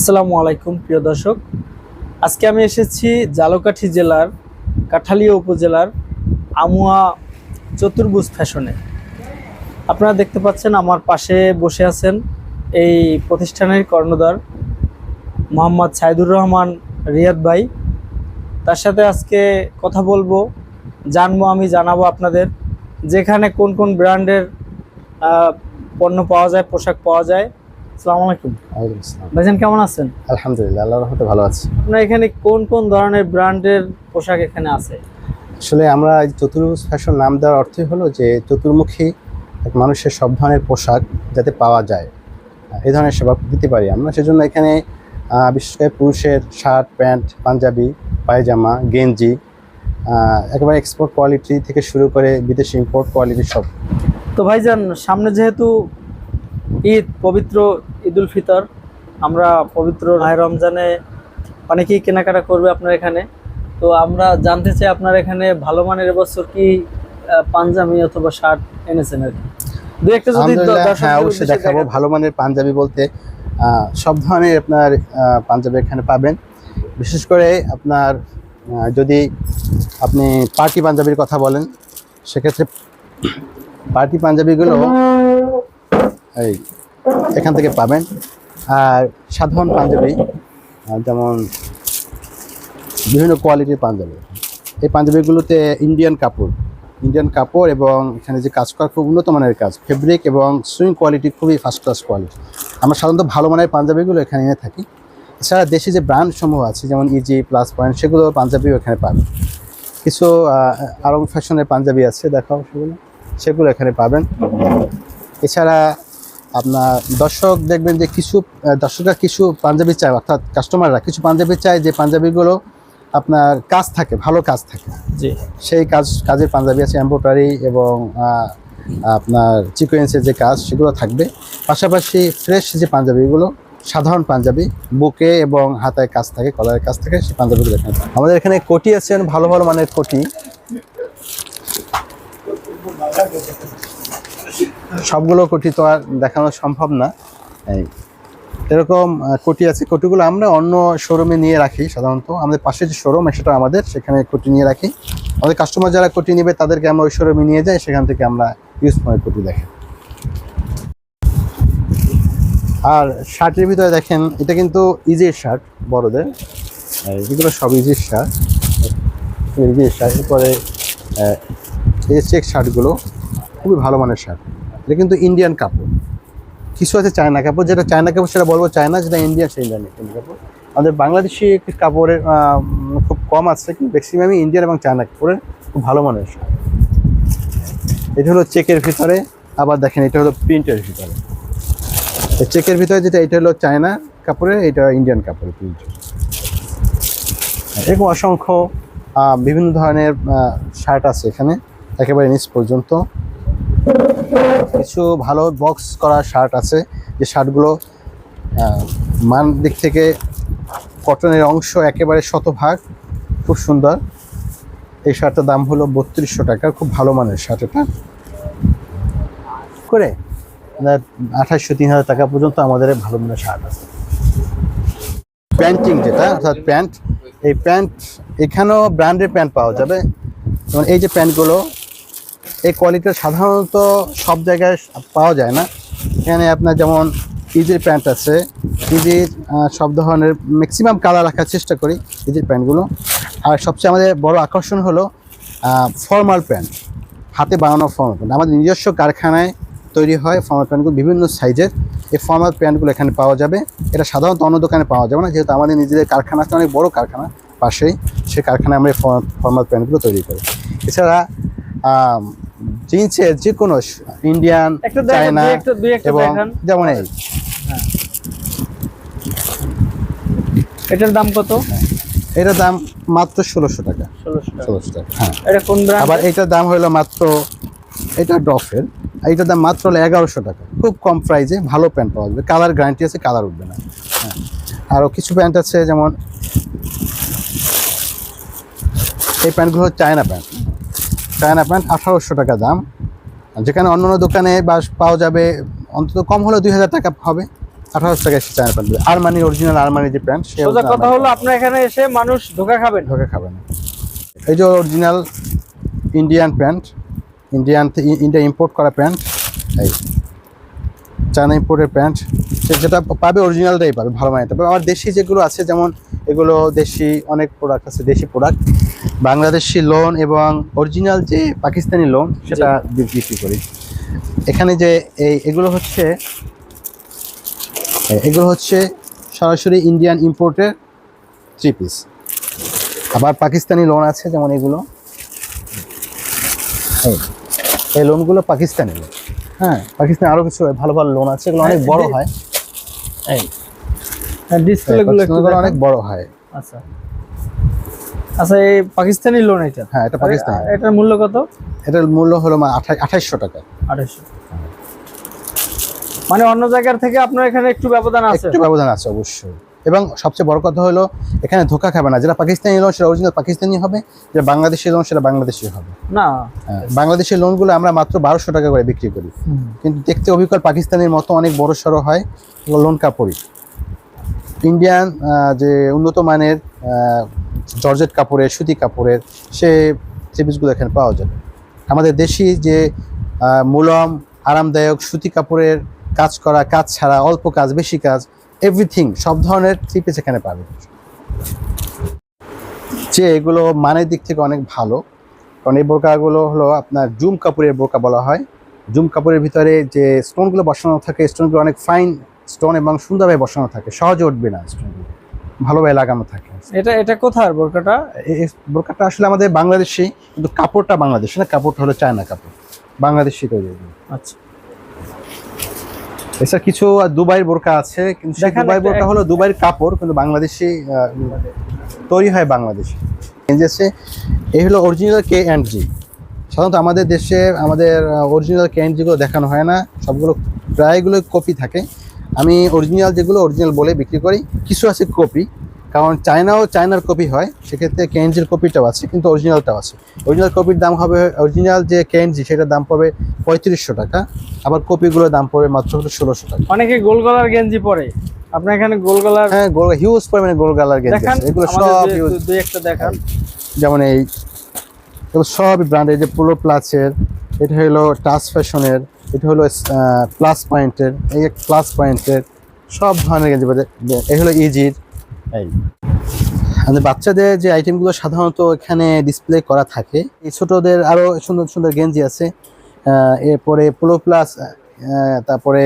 আসসালামু আলাইকুম, প্রিয় দর্শক। আজকে আমি এসেছি জালকাঠি জেলার, কাঠালিয়া উপজেলার আমুয়া চতুর্ভুজ ফ্যাশনে। আপনারা দেখতে পাচ্ছেন আমার পাশে বসে আছেন এই প্রতিষ্ঠানের কর্ণধার মোহাম্মদ সাইদুর রহমান রিয়াদ ভাই। তার সাথে আজকে কথা বলব, জানব, আমি জানাব আপনাদের যেখানে কোন কোন ব্র্যান্ডের পণ্য পাওয়া যায়, পোশাক পাওয়া যায়। আসসালামু আলাইকুম। ওয়ালাইকুম আসসালাম। ভাইজান কেমন আছেন? আলহামদুলিল্লাহ আল্লাহর রহমতে ভালো আছি। আপনার এখানে কোন কোন ধরনের ব্র্যান্ডের পোশাক এখানে আছে? আসলে আমরা চতুর্ভুজ ফ্যাশন নাম দেওয়ার অর্থই হলো যে চতুর্মুখী এক মানুষের সব ধরনের পোশাক যাতে পাওয়া যায়। এই ধরনের সেবা দিতে পারি আমরা। সেজন্য এখানে বিশেষ করে পুরুষের শার্ট প্যান্ট পাঞ্জাবি পায়জামা গেঞ্জি একেবারে এক্সপোর্ট কোয়ালিটি থেকে শুরু করে বিদেশি ইম্পোর্ট কোয়ালিটি সব। তো ভাইজান সামনে যেহেতু ঈদ পবিত্র ঈদুল ফিতর। আমরা পবিত্র মাহে রমজানে অনেকেই কেনাকাটা করবে আপনার এখানে। তো আমরা জানতে চাই আপনার এখানে ভালো মানের এবছর কি পাঞ্জাবি অথবা শার্ট এনেছেন আর কি? দু একটা যদি হ্যাঁ অবশ্যই দেখাবো। ভালো মানের পাঞ্জাবি বলতে সব ধরনের আপনার পাঞ্জাবি এখানে পাবেন। বিশেষ করে আপনার যদি আপনি পার্টি পাঞ্জাবির কথা বলেন সেক্ষেত্রে পার্টি পাঞ্জাবিগুলো এই এখান থেকে পাবেন। আর সাধারণ পাঞ্জাবি যেমন বিভিন্ন কোয়ালিটির পাঞ্জাবি। এই পাঞ্জাবিগুলোতে ইন্ডিয়ান কাপড় ইন্ডিয়ান কাপড় এবং এখানে যে কাজ করা খুব উন্নত মানের কাজ ফেব্রিক এবং সুইং কোয়ালিটি খুবই ফার্স্ট ক্লাস কোয়ালিটি আমরা সাধারণত ভালো মানের পাঞ্জাবিগুলো এখানে এনে থাকি। এছাড়া দেশে যে ব্র্যান্ড সমূহ আছে, যেমন ইজি প্লাস পয়েন্ট সেগুলো পাঞ্জাবিও এখানে পাবেন। কিছু আরব ফ্যাশনের পাঞ্জাবি আছে, দেখাও সেগুলো। সেগুলো এখানে পাবেন। এছাড়া আপনার দর্শক দেখবেন যে কিছু দর্শকরা কিছু পাঞ্জাবি চায় অর্থাৎ কাস্টমাররা কিছু পাঞ্জাবি চায় যে পাঞ্জাবিগুলো আপনার কাজ থাকে ভালো কাজ থাকে। জি। সেই কাজ কাজের পাঞ্জাবি আছে এম্ব্রয়ডারি এবং আপনার চিকোয়েন্সের যে কাজ সেগুলো থাকবে। পাশাপাশি ফ্রেশ যে পাঞ্জাবিগুলো সাধারণ পাঞ্জাবি বুকে এবং হাতায় কাজ থাকে কলারের কাজ থাকে সেই পাঞ্জাবিগুলো এখানে আমাদের এখানে কোটি আছেন ভালো ভালো মানের কোটি। সবগুলো কোটি তো আর দেখানো সম্ভব না। এরকম কোটি আছে। কোটিগুলো আমরা অন্য শোরুমে নিয়ে রাখি সাধারণত। আমাদের পাশে যে শোরুম সেটা আমাদের। সেখানে কোটি নিয়ে রাখি। আমাদের কাস্টমার যারা কোটি নেবে, তাদেরকে আমরা ওই শোরুমে নিয়ে যাই। সেখান থেকে আমরা ইউজ করে কোটি দেখি। আর শার্টের ভিতরে দেখেন, এটা কিন্তু ইজির শার্ট বড়দের। এগুলো সব ইজির শার্ট ইজির শার্ট এরপরে এই চেক শার্টগুলো খুবই ভালো মানের শার্ট এটা কিন্তু ইন্ডিয়ান কাপড়। কিছু আছে চায়না কাপড়, যেটা চায়না কাপড়, সেটা বলব চায়না যেটা ইন্ডিয়ান সেই ইন্ডিয়ান কাপড়। আমাদের বাংলাদেশি কাপড়ের খুব কম আছে, কিন্তু ম্যাক্সিমামই ইন্ডিয়ান এবং চায়না কাপড়ের খুব ভালো মানের এটা হলো চেকের ভিতরে, আবার দেখেন এটা হলো প্রিন্টের ভিতরে। চেকের ভিতরে যেটা, এটা হলো চায়না কাপড়ের, এটা ইন্ডিয়ান কাপড়ের প্রিন্ট। এরকম অসংখ্য বিভিন্ন ধরনের শার্ট আছে এখানে, একেবারে নিচ পর্যন্ত। কিছু ভালো বক্স করা শার্ট আছে। যে শার্টগুলো মান দিক থেকে কটনের অংশ একেবারে শতভাগ খুব সুন্দর। এই শার্টটার দাম হলো বত্রিশশো টাকা। খুব ভালো মানের শার্ট এটা। করে আঠাশশো তিন হাজার টাকা পর্যন্ত আমাদের ভালো মানের শার্ট আছে। প্যান্টিং যেটা, অর্থাৎ প্যান্ট, এই প্যান্ট, এখানেও ব্র্যান্ডের প্যান্ট পাওয়া যাবে। এই যে প্যান্টগুলো এই কোয়ালিটিটা সাধারণত সব জায়গায় পাওয়া যায় না। এখানে আপনার যেমন ইজির প্যান্ট আছে, ইজির সব ধরনের ম্যাক্সিমাম কালার রাখার চেষ্টা করি ইজির প্যান্টগুলো আর সবচেয়ে আমাদের বড় আকর্ষণ হলো ফর্মাল প্যান্ট হাতে বানানো ফর্মাল প্যান্ট আমাদের নিজস্ব কারখানায় তৈরি হয় ফর্মাল প্যান্টগুলো বিভিন্ন সাইজের এই ফর্মাল প্যান্টগুলো এখানে পাওয়া যাবে। এটা সাধারণত অন্য দোকানে পাওয়া যাবে না, যেহেতু আমাদের নিজেদের কারখানা আছে, অনেক বড় কারখানা পাশেই। সেই কারখানায় আমরা ফর্মাল প্যান্টগুলো তৈরি করি। এছাড়া জিন্সের যে কোনো ইন্ডিয়ান চায়না এবং যেমন এই। এটার দাম কত? এটার দাম মাত্র ষোলোশো টাকা। ষোলোশো টাকা। হ্যাঁ। এটা কোন আবার এইটার দাম হলো মাত্র এটা ডফের। এইটার দাম মাত্র হলো এগারোশো টাকা। খুব কম প্রাইসে ভালো প্যান্ট পাওয়া যাবে। কালার গ্যারান্টি আছে কালার উঠবে না। হ্যাঁ। আরও কিছু প্যান্ট আছে যেমন এই প্যান্টগুলো হচ্ছে চায়না প্যান্ট চায়না প্যান্ট আঠারোশো টাকা দাম। যেখানে অন্য অন্য দোকানে বা পাওয়া যাবে অন্তত কম হলে দুই হাজার টাকা হবে। আঠারোশো টাকা এসে China pant Armani original Armani যে প্যান্ট সে কথা হলো আপনার এখানে এসে মানুষ ধোকা খাবেন ঢোকে খাবে না। এই যে original Indian pant Indian India import করা প্যান্ট এই চায়না ইম্পোর্টের প্যান্ট সে যেটা পাবে অরিজিনালটাই পাবে ভালো মানের। তবে আমার দেশি যেগুলো আছে যেমন এগুলো দেশি অনেক প্রোডাক্ট আছে দেশি প্রোডাক্ট বাংলাদেশি লোন এবং অরিজিনাল যে পাকিস্তানি লোন সেটা বিক্রি করি। এখানে যে এই এগুলো হচ্ছে এগুলো হচ্ছে সরাসরি ইন্ডিয়ান ইম্পোর্টের থ্রি পিস আবার পাকিস্তানি লোন আছে যেমন এগুলো। এই লোনগুলো পাকিস্তানি লোন হ্যাঁ পাকিস্তানে আরও কিছু ভালো ভালো লোন আছে এগুলো অনেক হ্যাঁ, বড় হয়। এই ডিসপ্লে একটু অনেক বড় হয়। আচ্ছা। আচ্ছা এই পাকিস্তানি লোন এটা? হ্যাঁ এটা পাকিস্তানি। এটার মূল্য কত? এটার মূল্য হলো আঠাইশশো টাকা। আড়াইশো মানে অন্য জায়গার থেকে আপনার এখানে একটু ব্যবধান আছে? একটু ব্যবধান আছে অবশ্যই। এবং সবচেয়ে বড় কথা হলো এখানে ধোকা খাবে না। যেটা পাকিস্তানি লোন সেটা অরিজিনাল পাকিস্তানি হবে। যেটা বাংলাদেশি লোন সেটা বাংলাদেশি হবে। না। হ্যাঁ, বাংলাদেশের লোনগুলো আমরা মাত্র বারোশো টাকা করে বিক্রি করি। কিন্তু দেখতে অবিকল পাকিস্তানের মতো অনেক বড় সড়ো হয় লোন কাপড়ই ইন্ডিয়ান যে উন্নত মানের জর্জেট কাপড়ের, সুতি কাপড়ের, সে থ্রিপিসগুলো এখানে পাওয়া যাবে। আমাদের দেশি যে মুলম, আরামদায়ক সুতি কাপড়ের কাজ করা, কাজ ছাড়া, অল্প কাজ, বেশি কাজ এভরিথিং সব ধরনের পিস এখানে পাবে যে এগুলো মানের দিক থেকে অনেক ভালো, কারণ এই বোরকাগুলো হলো আপনার জুম কাপড়ের বোরকা বলা হয়। জুম কাপড়ের ভিতরে যে স্টোনগুলো বসানো থাকে স্টোনগুলো অনেক ফাইন স্টোন এবং সুন্দরভাবে বসানো থাকে সহজে উঠবে না স্টোনগুলো ভালোভাবে লাগানো থাকে। এটা এটা কোথার বোরকাটা? বোরকাটা আসলে আমাদের বাংলাদেশি কিন্তু কাপড়টা বাংলাদেশি না? কাপড়টা হলো চায়না কাপড়। বাংলাদেশি তৈরি। আচ্ছা। এছাড়া কিছু দুবাইয়ের বোরকা আছে কিন্তু দুবাই বোরকা হলো দুবাইয়ের কাপড় কিন্তু বাংলাদেশি তৈরি হয় বাংলাদেশে। আছে এই হলো অরিজিনাল কে অ্যান্ড জি সাধারণত আমাদের দেশে আমাদের অরিজিনাল কে অ্যান্ড জিগুলো দেখানো হয় না। সবগুলো প্রায়গুলো কপি থাকে। আমি অরিজিনাল যেগুলো অরিজিনাল বলে বিক্রি করি কিছু আছে কপি কারণ চায়নাও চায়নার কপি হয় সেক্ষেত্রে কেএনজির কপিটাও আছে কিন্তু অরিজিনালটাও আছে। অরিজিনাল কপির দাম হবে অরিজিনাল যে কেএনজি সেটার দাম পড়বে পঁয়ত্রিশশো টাকা আবার কপিগুলোর দাম পড়বে মাত্র হলো ষোলোশো টাকা। অনেকে গোল গলার গেঞ্জি পরে। আপনার এখানে গোল গলার হ্যাঁ গোল হিউজ পরিমাণে গোল গালার গেঞ্জি এগুলো সব দুই- একটা দেখান। যেমন এই সবই ব্র্যান্ডের যে পোলো প্লাসের এটা হলো টাচ ফ্যাশনের এটা হলো প্লাস পয়েন্টের এই প্লাস পয়েন্টের সব ধরনের গেঞ্জি পাওয়া যায়। এই হলো ইজির এই। আমাদের বাচ্চাদের যে আইটেমগুলো সাধারণত এখানে ডিসপ্লে করা থাকে এই ছোটদের আরও সুন্দর সুন্দর গেঞ্জি আছে। এরপরে পোলো প্লাস তারপরে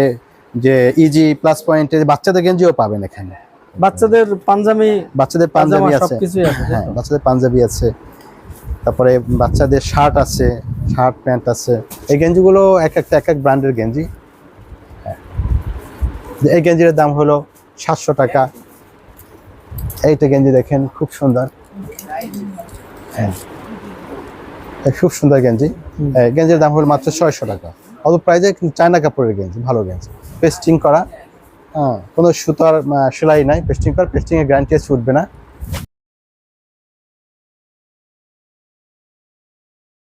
যে ইজি প্লাস পয়েন্টের বাচ্চাদের গেঞ্জিও পাবেন এখানে। বাচ্চাদের পাঞ্জাবি বাচ্চাদের পাঞ্জাবি আছে। হ্যাঁ বাচ্চাদের পাঞ্জাবি আছে। তারপরে বাচ্চাদের শার্ট আছে শার্ট প্যান্ট আছে। এই গেঞ্জিগুলো এক একটা, এক এক ব্র্যান্ডের গেঞ্জি। হ্যাঁ। এই গেঞ্জির দাম হলো সাতশো টাকা। এইটা গেঞ্জি দেখেন, খুব সুন্দর। হ্যাঁ। খুব সুন্দর গেঞ্জি। গেঞ্জির দাম হলো মাত্র ছয়শো টাকা। অত প্রাইজে চায়না কাপড়ের গেঞ্জি, ভালো গেঞ্জি। পেস্টিং করা। হ্যাঁ কোনো সুতার সেলাই নাই। পেস্টিং করা পেস্টিংয়ের গ্যারান্টি ছুটবে না।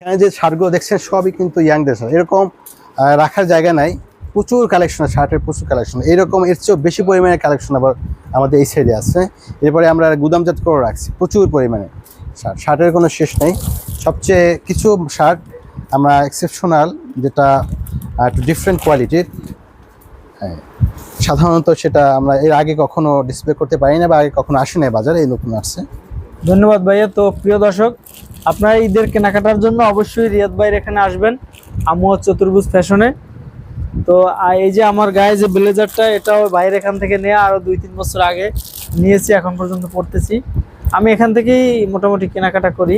এখানে যে শার্টগুলো দেখছেন, সবই কিন্তু ইয়াংদের শার্ট এরকম রাখার জায়গা নাই। প্রচুর কালেকশন শার্টের প্রচুর কালেকশন এরকম, এর চেয়েও বেশি পরিমাণে কালেকশন আবার আমাদের এই সাইডে আছে। এরপরে আমরা গুদামজাত করে রাখছি, প্রচুর পরিমাণে। শার্ট, শার্টের কোনো শেষ নেই। সবচেয়ে কিছু শার্ট আমরা এক্সেপশনাল যেটা একটু ডিফারেন্ট কোয়ালিটির হ্যাঁ সাধারণত সেটা আমরা এর আগে কখনো ডিসপ্লে করতে পারি না বা আগে কখনো আসে নাই বাজারে, এই নতুন আসছে। ধন্যবাদ ভাইয়া। তো প্রিয় দর্শক, আপনারা ঈদের কেনাকাটার জন্য অবশ্যই রিয়াদ ভাইয়ের এখানে আসবেন আমুয়া চতুর্ভুজ ফ্যাশনে। তো এই যে আমার গায়ে যে ব্লেজারটা, এটাও ভাইয়ের এখান থেকে নেওয়া আরও দুই তিন বছর আগে নিয়েছি, এখন পর্যন্ত পড়তেছি আমি এখান থেকেই মোটামুটি কেনাকাটা করি।